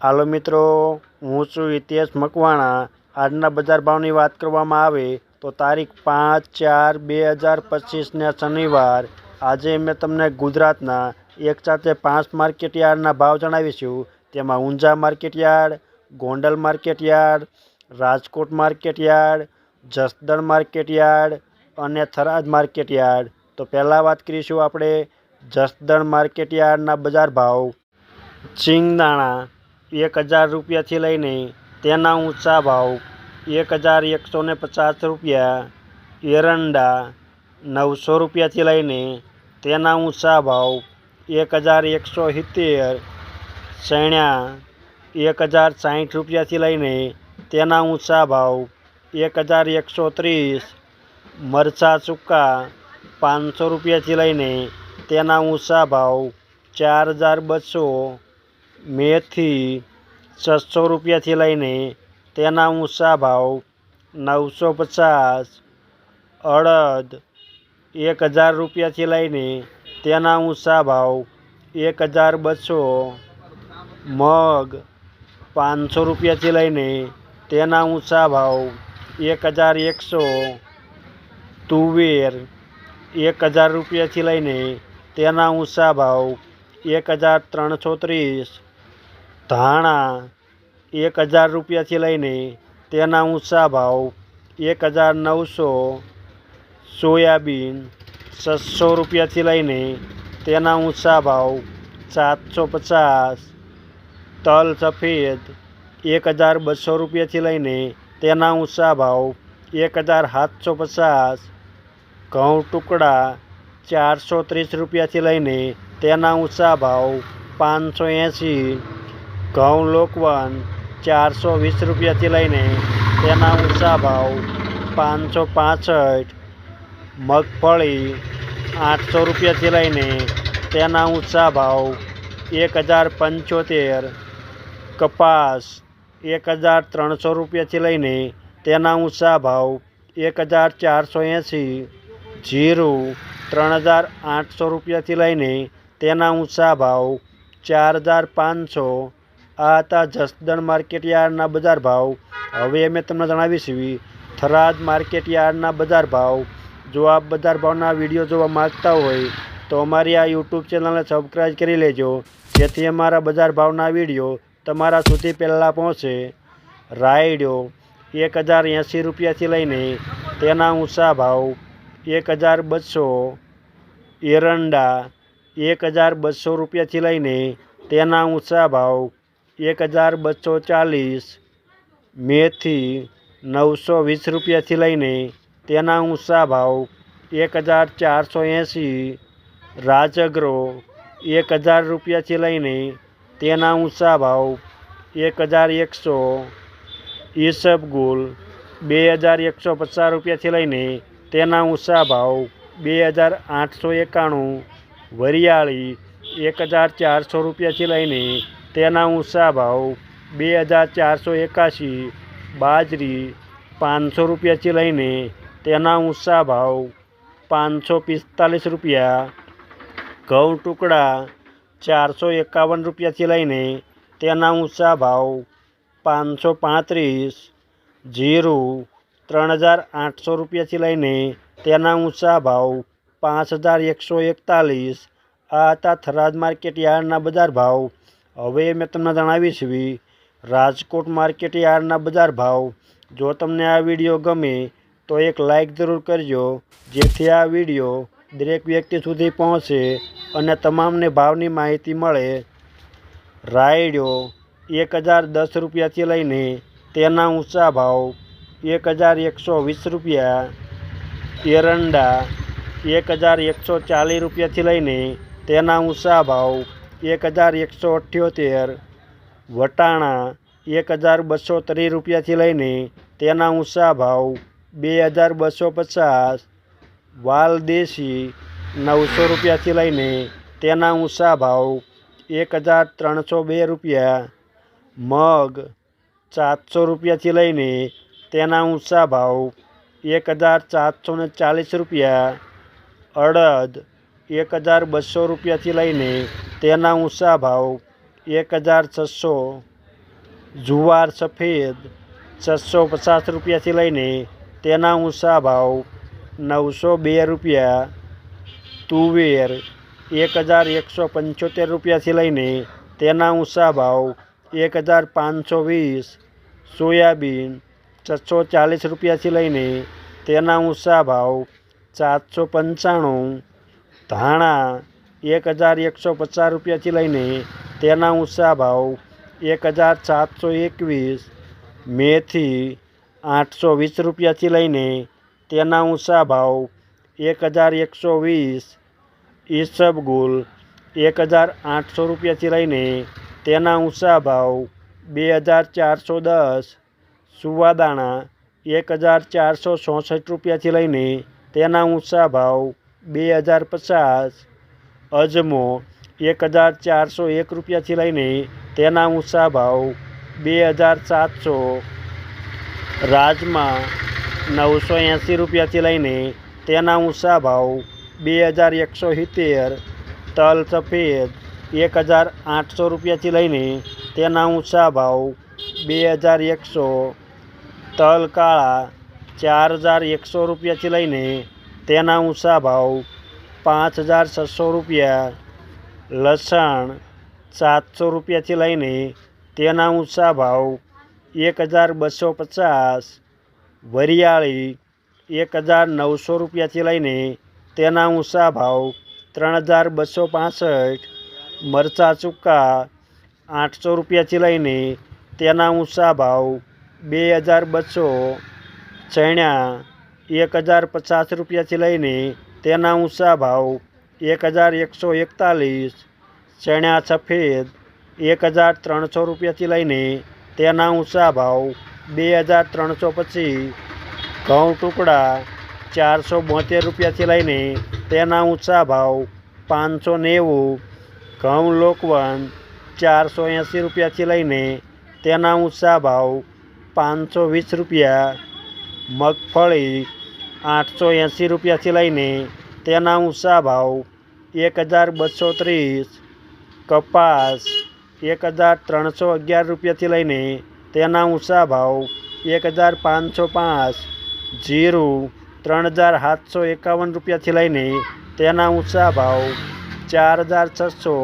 હાલો મિત્રો, હું છું ઇતિહાસ મકવાણા. આજના બજાર ભાવની વાત કરવામાં આવે તો તારીખ પાંચ ચાર બે હજાર પચીસના શનિવાર. આજે મેં તમને ગુજરાતના એક સાથે પાંચ માર્કેટયાર્ડના ભાવ જણાવીશું. તેમાં Unjha market yard Gondal market yard Rajkot market yard Jasdan market yard અને થરાદ માર્કેટયાર્ડ તો પહેલાં વાત કરીશું આપણે જસદણ માર્કેટયાર્ડના બજાર ભાવ. સિંગદાણા એક હજાર રૂપિયાથી લઈને તેના ઊંચા ભાવ, એક હજાર એકસો ને પચાસ રૂપિયા, એરંડા નવસો રૂપિયાથી લઈને તેના ઊંચા ભાવ, એક હજાર એકસો સિત્તેર ચણ્યા એક હજાર સાઠ રૂપિયાથી લઈને તેના ઊંચા ભાવ, એક હજાર એકસો ત્રીસ, મરચાં સૂકા પાંચસો રૂપિયાથી લઈને તેના ઊંચા ભાવ, ચાર હજાર બસો મેથી છસો રૂપિયાથી લઈને તેના ઊંચા ભાવ નવસો પચાસ, અડદ એક હજાર રૂપિયાથી લઈને તેના ઊંચા ભાવ એક હજાર બસો, મગ પાંચસો રૂપિયાથી લઈને તેના ઊંચા ભાવ એક હજાર એકસો, તુવેર એક હજાર રૂપિયાથી લઈને તેના ઊંચા ભાવ એક હજાર ત્રણસો ત્રીસ ધાણા એક હજાર રૂપિયાથી લઈને તેના ઊંચા ભાવ એક હજાર નવસો, સોયાબીન છસો રૂપિયાથી લઈને તેના ઊંચા ભાવ સાતસો પચાસ, તલ સફેદ એક હજાર બસો રૂપિયાથી લઈને તેના ઊંચા ભાવ એક હજાર સાતસો પચાસ, ઘઉં ટુકડા ચારસો ત્રીસ રૂપિયાથી લઈને તેના ઊંચા ભાવ પાંચસો એંસી ઘઉં લોકવન ચારસો વીસ રૂપિયાથી લઈને તેના ઊંચા ભાવ પાંચસો પાસઠ, મગફળી આઠસો રૂપિયાથી લઈને તેના ઊંચા ભાવ એક હજાર પંચોતેર, કપાસ એક હજાર ત્રણસો રૂપિયાથી લઈને તેના ઊંચા ભાવ એક હજાર ચારસો એંસી, જીરું ત્રણ હજાર આઠસો રૂપિયાથી લઈને તેના ઊંચા ભાવ ચાર હજાર પાંચસો આ હતા જસદણ માર્કેટયાર્ડના બજાર ભાવ. હવે અમે તમને જણાવીશું થરાદ માર્કેટયાર્ડના બજાર ભાવ. જો આપ બજાર ભાવના વીડિયો જોવા માગતા હોય તો અમારી આ યુટ્યુબ ચેનલને સબસ્ક્રાઈબ કરી લેજો. જેથી અમારા બજાર ભાવના વીડિયો તમારા સુધી પહેલાં પહોંચે. રાયડો એક હજાર એંસી રૂપિયાથી લઈને તેના ઊંચા ભાવ એક હજાર બસો. એરંડા એક હજાર બસો રૂપિયાથી લઈને તેના ઊંચા ભાવ એક હજાર બસો ચાલીસ મેથી નવસો વીસ રૂપિયાથી લઈને તેના ઊંચા ભાવ એક હજાર ચારસો એંસી, રાજગરો એક હજાર રૂપિયાથી લઈને તેના ઊંચા ભાવ એક હજાર એકસો, ઈસબગુલ બે હજાર એકસો પચાસ રૂપિયાથી લઈને તેના ઊંચા ભાવ બે હજાર આઠસો એકાણું, વરિયાળી એક હજાર ચારસો રૂપિયાથી લઈને તેના ઊંચા ભાવ બે હજાર ચારસો એકાશી, બાજરી પાંચસો રૂપિયાથી લઈને તેના ઊંચા ભાવ પાંચસો પિસ્તાલીસ રૂપિયા, ઘઉં ટુકડા ચારસો એકાવન રૂપિયાથી લઈને તેના ઊંચા ભાવ પાંચસો પાંત્રીસ, જીરું ત્રણ હજાર આઠસો રૂપિયાથી લઈને તેના ઊંચા ભાવ પાંચ હજાર એકસો એકતાલીસ, આ હતા થરાદ માર્કેટ યાર્ડના બજાર ભાવ હવે મેં તમને જણાવીશ રાજકોટ માર્કેટ યાર્ડના બજાર ભાવ. જો તમને આ વીડિયો ગમે, તો એક લાઈક જરૂર કરજો, જેથી આ વીડિયો દરેક વ્યક્તિ સુધી પહોંચે અને તમામને ભાવની માહિતી મળે. રાયડો એક હજાર દસ રૂપિયાથી લઈને તેના ઊંચા ભાવ એક હજાર એકસો વીસ રૂપિયા. એરંડા એક હજાર એકસો ચાલીસ રૂપિયાથી લઈને તેના ઊંચા ભાવ એક હજાર એકસો અઠ્યોતેર, વટાણા એક હજાર બસો ત્રીસ રૂપિયાથી લઈને તેના ઊંચા ભાવ બે હજાર બસો પચાસ વાલ દેશી નવસો રૂપિયાથી લઈને તેના ઊંચા ભાવ એક હજાર ત્રણસો બે રૂપિયા, મગ સાતસો રૂપિયાથી લઈને તેના ઊંચા ભાવ એક હજાર સાતસો ને ચાલીસ રૂપિયા, અડદ એક હજાર બસો રૂપિયાથી લઈને તેના ઊંચા ભાવ એક હજાર છસો, જુવાર સફેદ છસો પચાસ રૂપિયાથી લઈને તેના ઊંચા ભાવ નવસો બે રૂપિયા, તુવેર એક હજાર એકસો પંચોતેર રૂપિયાથી લઈને તેના ઊંચા ભાવ એક હજાર પાંચસો વીસ, સોયાબીન છસો ચાલીસ રૂપિયાથી લઈને તેના ઊંચા ભાવ સાતસો પંચાણું, ધાણા એક હજાર એકસો પચાસ રૂપિયાથી લઈને તેના ઊંચા ભાવ એક હજાર સાતસો એકવીસ મેથી આઠસો વીસ રૂપિયાથી લઈને તેના ઊંચા ભાવ એક હજાર એકસો વીસ ઈસબગુલ એક હજાર આઠસો રૂપિયાથી લઈને તેના ઊંચા ભાવ બે હજાર ચારસો દસ સુવાદાણા એક હજાર ચારસો ચોસઠ રૂપિયાથી લઈને તેના ઊંચા ભાવ બે હજાર પચાસ અજમો એક હજાર ચારસો એક રૂપિયાથી લઈને તેના ઊંચા ભાવ બે હજાર સાતસો, રાજમા નવસો એંસી રૂપિયાથી લઈને તેના ઊંચા ભાવ બે હજાર એકસો સિત્તેર, તલ સફેદ એક હજાર આઠસો રૂપિયાથી લઈને તેના ઊંચા ભાવ બે હજાર એકસો, તલ કાળા ચાર હજાર એકસો રૂપિયાથી લઈને તેના ઊંચા ભાવ પાંચ હજાર છસો રૂપિયા લસણ સાતસો રૂપિયાથી લઈને તેના ઊંચા ભાવ એક હજાર બસો પચાસ વરિયાળી એક હજાર નવસો રૂપિયાથી લઈને તેના ઊંચા ભાવ ત્રણ હજાર બસો પાસઠ મરચાં ચૂકા આઠસો રૂપિયાથી લઈને તેના ઊંચા ભાવ બે હજાર બસો ચણા એક હજાર પચાસ રૂપિયાથી લઈને તેના ઊંચા ભાવ એક હજાર એકસો એકતાલીસ, ચણા સફેદ એક હજાર ત્રણસો રૂપિયાથી લઈને તેના ઊંચા ભાવ બે હજાર ત્રણસો પચીસ, ઘઉં ટુકડા ચારસો બોતેર રૂપિયાથી લઈને તેના ઊંચા ભાવ પાંચસો નેવું, ઘઉં લોકવન ચારસો એંસી રૂપિયાથી લઈને તેના ઊંચા ભાવ પાંચસો વીસ રૂપિયા, મગફળી આઠસો એંસી રૂપિયાથી લઈને તેના ઊંચા ભાવ એક હજાર બસો ત્રીસ, કપાસ એક હજાર ત્રણસો અગિયાર રૂપિયાથી લઈને તેના ઊંચા ભાવ એક હજાર પાંચસો પાંચ, જીરું ત્રણ હજાર સાતસો એકાવન રૂપિયાથી લઈને તેના ઊંચા ભાવ ચાર હજાર છસો.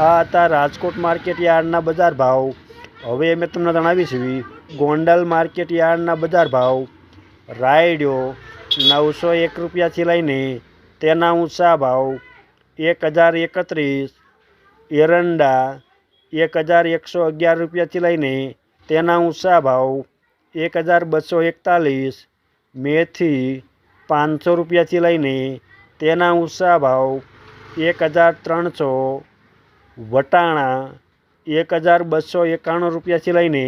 આ હતા રાજકોટ માર્કેટ યાર્ડના બજાર ભાવ. હવે મેં તમને જણાવીશું ગોંડલ માર્કેટ યાર્ડના બજાર ભાવ. રાયડો નવસો એક રૂપિયાથી લઈને તેના ઊંચા ભાવ એક હજાર એકત્રીસ, એરંડા એક હજાર એકસો અગિયાર રૂપિયાથી લઈને તેના ઊંચા ભાવ એક હજાર બસો એકતાલીસ, મેથી પાંચસો રૂપિયાથી લઈને તેના ઊંચા ભાવ એક હજાર ત્રણસો, વટાણા એક હજાર બસો એકાણું રૂપિયાથી લઈને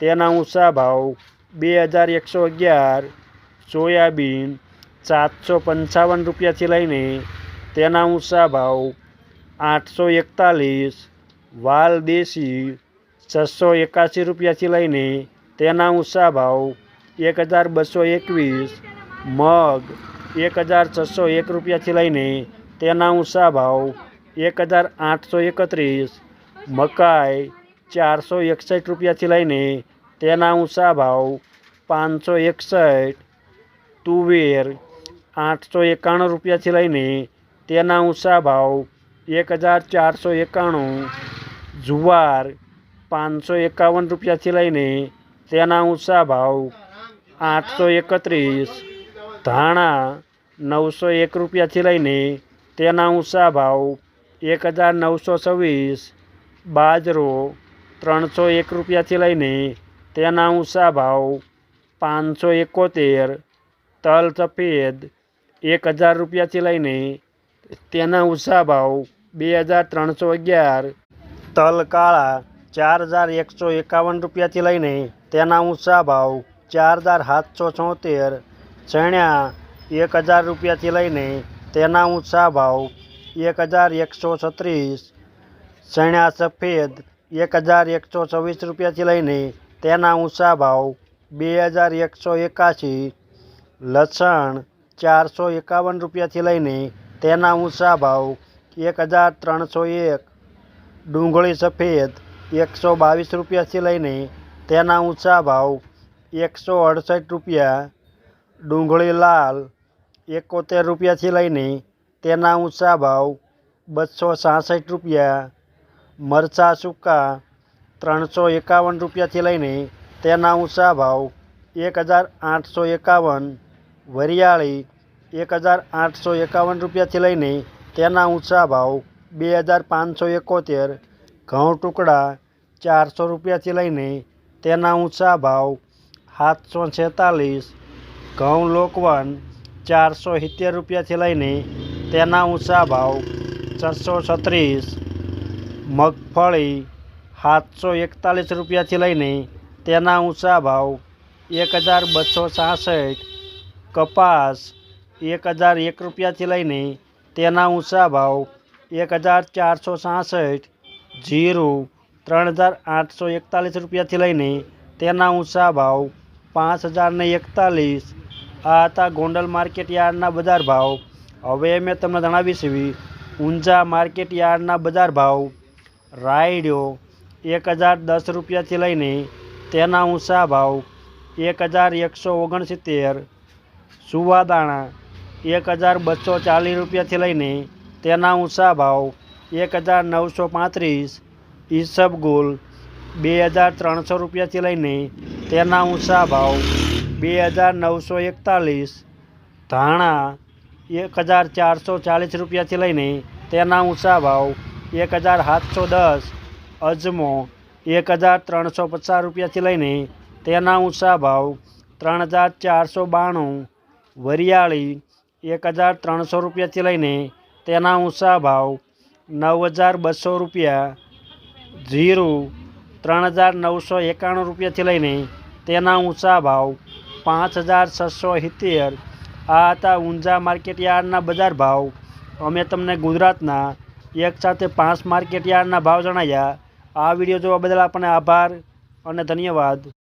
તેના ઊંચા ભાવ બે હજાર એકસો અગિયાર સોયાબીન સાતસો પંચાવન રૂપિયાથી લઈને તેના ઊંચા ભાવ આઠસો એકતાલીસ, વાલ દેશી છસો એકાસી રૂપિયાથી લઈને તેના ઊંચા ભાવ એક હજાર બસો એકવીસ, મગ એક હજાર છસો એક રૂપિયાથી લઈને તેના ઊંચા ભાવ એક હજાર આઠસો એકત્રીસ, મકાઈ ચારસો એકસઠ રૂપિયાથી લઈને તેના ઊંચા ભાવ પાંચસો એકસઠ તુવેર આઠસો એકાણું રૂપિયાથી લઈને તેના ઊંચા ભાવ એક હજાર ચારસો એકાણું, જુવાર પાંચસો એકાવન રૂપિયાથી લઈને તેના ઊંચા ભાવ આઠસો એકત્રીસ, ધાણા નવસો એક રૂપિયાથી લઈને તેના ઊંચા ભાવ એક હજાર નવસો છવ્વીસ, બાજરો ત્રણસો એક રૂપિયાથી લઈને તેના ઊંચા ભાવ પાંચસો એકોતેર તલ સફેદ એક હજાર રૂપિયાથી લઈને તેના ઊંચા ભાવ બે હજાર ત્રણસો અગિયાર. તલ કાળા ચાર હજાર એકસો એકાવન રૂપિયાથી લઈને તેના ઊંચા ભાવ ચાર હજાર સાતસો છોતેર. ચણ્યા એક હજાર રૂપિયાથી લઈને તેના ઊંચા ભાવ એક હજાર એકસો છત્રીસ. ચણ્યા સફેદ એક હજાર એકસો છવ્વીસ રૂપિયાથી લઈને તેના ઊંચા ભાવ બે હજાર એકસો એકાશી લસણ ચારસો એકાવન રૂપિયાથી લઈને તેના ઊંચા ભાવ એક હજાર ત્રણસો એક ડુંગળી સફેદ એકસો બાવીસ રૂપિયાથી લઈને તેના ઊંચા ભાવ એકસો અડસઠ રૂપિયા ડુંગળી લાલ એકોતેર રૂપિયાથી લઈને તેના ઊંચા ભાવ બસો સાસઠ રૂપિયા મરચાં સૂકા ત્રણસો એકાવન રૂપિયાથી લઈને તેના ઊંચા ભાવ એક હજાર આઠસો એકાવન વરિયાળી એક હજાર આઠસો એકાવન રૂપિયાથી લઈને તેના ઊંચા ભાવ બે હજાર પાંચસો એકોતેર, ઘઉં ટુકડા ચારસો રૂપિયાથી લઈને તેના ઊંચા ભાવ સાતસો છેતાલીસ, ઘઉં લોકવન ચારસો સિત્તેર રૂપિયાથી લઈને તેના ઊંચા ભાવ છસો છત્રીસ, મગફળી સાતસો એકતાલીસ રૂપિયાથી લઈને તેના ઊંચા ભાવ એક હજાર બસો છાસઠ કપાસ એક હજાર એક રૂપિયાથી લઈને તેના ઊંચા ભાવ એક હજાર ચારસો છાસઠ જીરું ત્રણ હજાર આઠસો એકતાલીસ રૂપિયાથી લઈને તેના ઊંચા ભાવ પાંચ હજારને એકતાલીસ. આ હતા ગોંડલ માર્કેટ યાર્ડના બજાર ભાવ. હવે મેં તમને જણાવીશ એવી ઊંઝા માર્કેટ યાર્ડના બજાર ભાવ. રાયડો એક હજાર દસ રૂપિયાથી લઈને તેના ઊંચા ભાવ એક હજાર એકસો ઓગણસિત્તેર સુવાદાણા એક હજાર બસો ચાલીસ રૂપિયાથી લઈને તેના ઊંચા ભાવ, એક હજાર નવસો પાંત્રીસ ઈસબગુલ બે હજાર ત્રણસો રૂપિયાથી લઈને તેના ઊંચા ભાવ, બે હજાર નવસો એકતાલીસ, ધાણા, એક હજાર ચારસો ચાલીસ રૂપિયાથી લઈને તેના ઊંચા ભાવ, એક હજાર સાતસો દસ, અજમો, એક હજાર ત્રણસો પચાસ રૂપિયાથી લઈને તેના ઊંચા ભાવ, ત્રણ હજાર ચારસો બાણું વરિયાળી એક હજાર ત્રણસો રૂપિયાથી લઈને તેના ઊંચા ભાવ નવ હજાર બસો રૂપિયા, જીરું ત્રણ હજાર નવસો એકાણું રૂપિયાથી લઈને તેના ઊંચા ભાવ પાંચ હજાર છસો સિત્તેર. આ હતા ઊંઝા માર્કેટ યાર્ડના બજાર ભાવ. અમે તમને ગુજરાતના એક સાથે પાંચ માર્કેટ યાર્ડના ભાવ જણાવ્યા આ વીડિયો જોવા બદલ આપણને આભાર અને ધન્યવાદ.